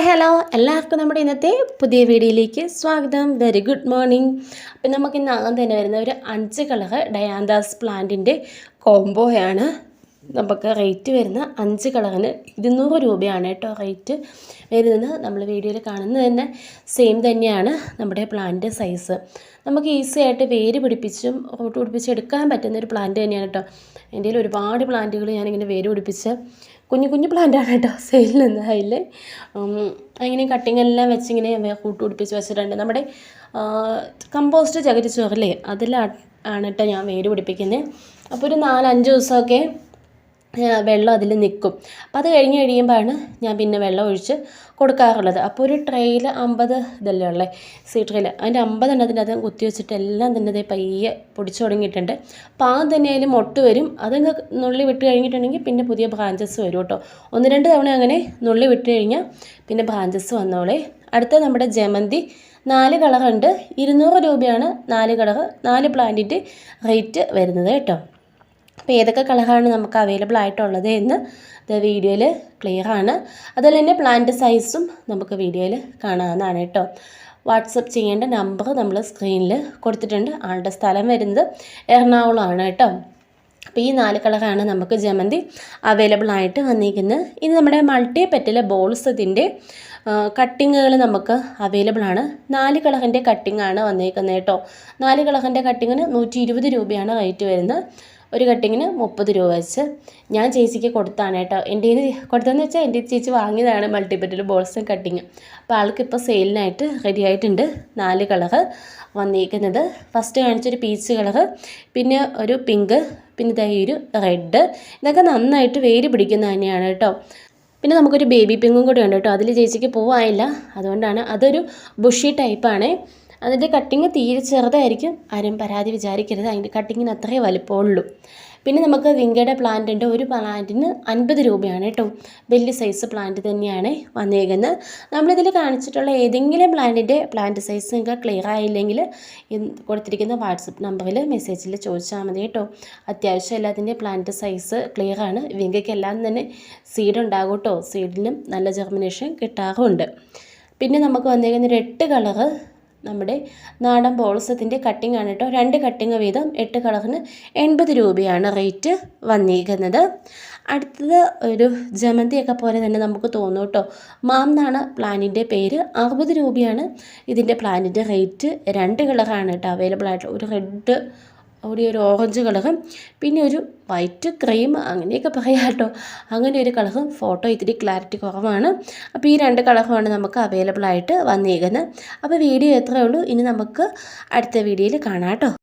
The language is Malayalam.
Hi hello. എല്ലാവർക്കും നമ്മുടെ ഇന്നത്തെ പുതിയ വീഡിയോയിലേക്ക് സ്വാഗതം. വെരി ഗുഡ് മോർണിംഗ് അപ്പം നമുക്ക് ഇന്ന് ആദ്യം തന്നെ വരുന്ന ഒരു അഞ്ച് കളർ ഡയാന്താസ് പ്ലാന്റിന്റെ കോംബോയാണ് നമുക്ക് റേറ്റ് വരുന്ന അഞ്ച് കളറിന് ഇരുന്നൂറ് രൂപയാണ് കേട്ടോ റേറ്റ് വരുന്നത്. നമ്മൾ വീഡിയോയിൽ കാണുന്നത് തന്നെ സെയിം തന്നെയാണ് നമ്മുടെ പ്ലാന്റ് സൈസ് നമുക്ക് ഈസി ആയിട്ട് വേര് പിടിപ്പിച്ചും റൂട്ട് പിടിപ്പിച്ചും എടുക്കാൻ പറ്റുന്ന ഒരു പ്ലാന്റ് തന്നെയാണ് കേട്ടോ. എന്റെ ഒരുപാട് പ്ലാന്റുകൾ ഞാനിങ്ങനെ വേര് പിടിപ്പിച്ച് കുഞ്ഞു കുഞ്ഞു പ്ലാന്റാണ് കേട്ടോ സെയിലിൽ നിന്ന് അതിൽ അങ്ങനെ കട്ടിങ് എല്ലാം വെച്ചിങ്ങനെ കൂട്ട് പിടിപ്പിച്ച് വെച്ചിട്ടുണ്ട്. നമ്മുടെ കമ്പോസ്റ്റ് ചകിരിച്ചോറില്ലേ? അതിലാണ് കേട്ടോ ഞാൻ വേര് പിടിപ്പിക്കുന്നത് അപ്പോൾ ഒരു നാലഞ്ച് ദിവസമൊക്കെ വെള്ളം അതിൽ നിൽക്കും അപ്പോൾ അത് കഴിഞ്ഞ് കഴിയുമ്പോഴാണ് ഞാൻ പിന്നെ വെള്ളം ഒഴിച്ച് കൊടുക്കാറുള്ളത്. അപ്പോൾ ഒരു ട്രെയിൽ അമ്പത് ഇതല്ലേ ഉള്ളേ? സീ ട്രെയിൽ അതിന്റെ അമ്പത് എണ്ണത്തിന്റെ അത് കുത്തി വെച്ചിട്ട് എല്ലാം തന്നെ അതേ പയ്യെ പൊടിച്ചു തുടങ്ങിയിട്ടുണ്ട്. പാകം തന്നെ അതിൽ മൊട്ട് വരും. അതങ്ങ് നുള്ളി വിട്ട് കഴിഞ്ഞിട്ടുണ്ടെങ്കിൽ പിന്നെ പുതിയ ബ്രാഞ്ചസ് വരും കേട്ടോ. ഒന്ന് രണ്ട് തവണ അങ്ങനെ നുള്ളി വിട്ട് കഴിഞ്ഞാൽ പിന്നെ ബ്രാഞ്ചസ് വന്നോളേ. അടുത്ത നമ്മുടെ ജമന്തി. നാല് കളറുണ്ട്. ഇരുന്നൂറ് രൂപയാണ് നാല് കളർ നാല് പ്ലാന്റിന്റെ റേറ്റ് വരുന്നത് കേട്ടോ. അപ്പോൾ ഏതൊക്കെ കളറാണ് നമുക്ക് അവൈലബിൾ ആയിട്ടുള്ളത് എന്ന് ഇത് വീഡിയോയിൽ ക്ലിയർ ആണ്. അതുപോലെ തന്നെ പ്ലാന്റ് സൈസും നമുക്ക് വീഡിയോയിൽ കാണാവുന്നതാണ് കേട്ടോ. വാട്സപ്പ് ചെയ്യേണ്ട നമ്പർ നമ്മൾ സ്ക്രീനിൽ കൊടുത്തിട്ടുണ്ട്. ആളുടെ സ്ഥലം വരുന്നത് എറണാകുളമാണ് കേട്ടോ. അപ്പോൾ ഈ നാല് കളറാണ് നമുക്ക് ജമന്തി അവൈലബിൾ ആയിട്ട് വന്നിരിക്കുന്നത്. ഇനി നമ്മുടെ മൾട്ടി പെറ്റൽ ബോൾസ് ഇതിന്റെ കട്ടിങ്ങുകൾ നമുക്ക് അവൈലബിൾ ആണ്. നാല് കളറിന്റെ കട്ടിങ്ങാണ് വന്നിരിക്കുന്നത് കേട്ടോ. നാല് കളറിന്റെ കട്ടിങ്ങിന് നൂറ്റി രൂപയാണ് റേറ്റ് വരുന്നത്. ഒരു കട്ടിങ്ങിന് മുപ്പത് രൂപ വെച്ച് ഞാൻ ചേച്ചിക്ക് കൊടുത്താണ് കേട്ടോ. എന്റെ കൊടുത്തതെന്ന് വെച്ചാൽ എന്റെ ചേച്ചി വാങ്ങിയതാണ് മൾട്ടിപ്പറ്റൽ ബോൾസും കട്ടിങ്. അപ്പോൾ ആൾക്ക് ഇപ്പോൾ സെയിലിനായിട്ട് റെഡി ആയിട്ടുണ്ട് നാല് കളറ് വന്നിരിക്കുന്നത്. ഫസ്റ്റ് കാണിച്ചൊരു പീച്ച് കളറ് പിന്നെ ഒരു പിങ്ക് പിന്നെ ഇതായി ഒരു റെഡ് ഇതൊക്കെ നന്നായിട്ട് വേര് പിടിക്കുന്ന തന്നെയാണ് കേട്ടോ. പിന്നെ നമുക്കൊരു ബേബി പിങ്കും കൂടി ഉണ്ട് കേട്ടോ. അതിൽ ചേച്ചിക്ക് പൂവായില്ല. അതുകൊണ്ടാണ് അതൊരു ബുഷി ടൈപ്പാണ് അതിന്റെ കട്ടിങ് തീരെ ചെറുതായിരിക്കും. ആരും പരാതി വിചാരിക്കരുത്. അതിന്റെ കട്ടിങ്ങിന് അത്രേ വലിപ്പമുള്ളൂ. പിന്നെ നമുക്ക് വിങ്കയുടെ പ്ലാന്റ് ഉണ്ട്. ഒരു പ്ലാന്റിന് അൻപത് രൂപയാണ് കേട്ടോ. വലിയ സൈസ് പ്ലാന്റ് തന്നെയാണ് വന്നേക്കുന്നത്. നമ്മളിതിൽ കാണിച്ചിട്ടുള്ള ഏതെങ്കിലും പ്ലാന്റിന്റെ പ്ലാന്റ് സൈസ് നിങ്ങൾക്ക് ക്ലിയർ ആയില്ലെങ്കിൽ കൊടുത്തിരിക്കുന്ന വാട്സപ്പ് നമ്പറിൽ മെസ്സേജിൽ ചോദിച്ചാൽ മതി കേട്ടോ. അത്യാവശ്യം എല്ലാത്തിന്റെ പ്ലാന്റ് സൈസ് ക്ലിയർ ആണ്. വിങ്കയ്ക്കെല്ലാം തന്നെ സീഡ് ഉണ്ടാകും കേട്ടോ. സീഡിനും നല്ല ജെർമിനേഷൻ കിട്ടാറുമുണ്ട് പിന്നെ നമുക്ക് വന്നേക്കുന്ന ഒരു എട്ട് കളറ് നമ്മുടെ നാടൻ ബോൾസത്തിന്റെ കട്ടിംഗ് ആണ് കേട്ടോ. രണ്ട് കട്ടിങ് വീതം എട്ട് കളറിന് എൺപത് രൂപയാണ് റേറ്റ് വന്നിരിക്കുന്നത്. അടുത്തത് ഒരു ജമന്തിയൊക്കെ പോലെ തന്നെ നമുക്ക് തോന്നും കേട്ടോ. മാം എന്നാണ് പ്ലാനിന്റെ പേര്. അറുപത് രൂപയാണ് ഇതിന്റെ പ്ലാനിന്റെ റേറ്റ് രണ്ട് കളറാണ് കേട്ടോ അവൈലബിൾ ആയിട്ടുള്ള. ഒരു റെഡ് അവിടെ ഒരു ഓറഞ്ച് കളറും പിന്നെ ഒരു വൈറ്റ് ക്രീം അങ്ങനെയൊക്കെ പറയാം കേട്ടോ. അങ്ങനെ ഒരു കളറും ഫോട്ടോ ഇത്തിരി ക്ലാരിറ്റി കുറവാണ്. അപ്പോൾ ഈ രണ്ട് കളറുമാണ് നമുക്ക് അവൈലബിൾ ആയിട്ട് വന്നിരിക്കുന്നത് അപ്പോൾ വീഡിയോ എത്രയേ ഉള്ളൂ. ഇനി നമുക്ക് അടുത്ത വീഡിയോയിൽ കാണാം കേട്ടോ.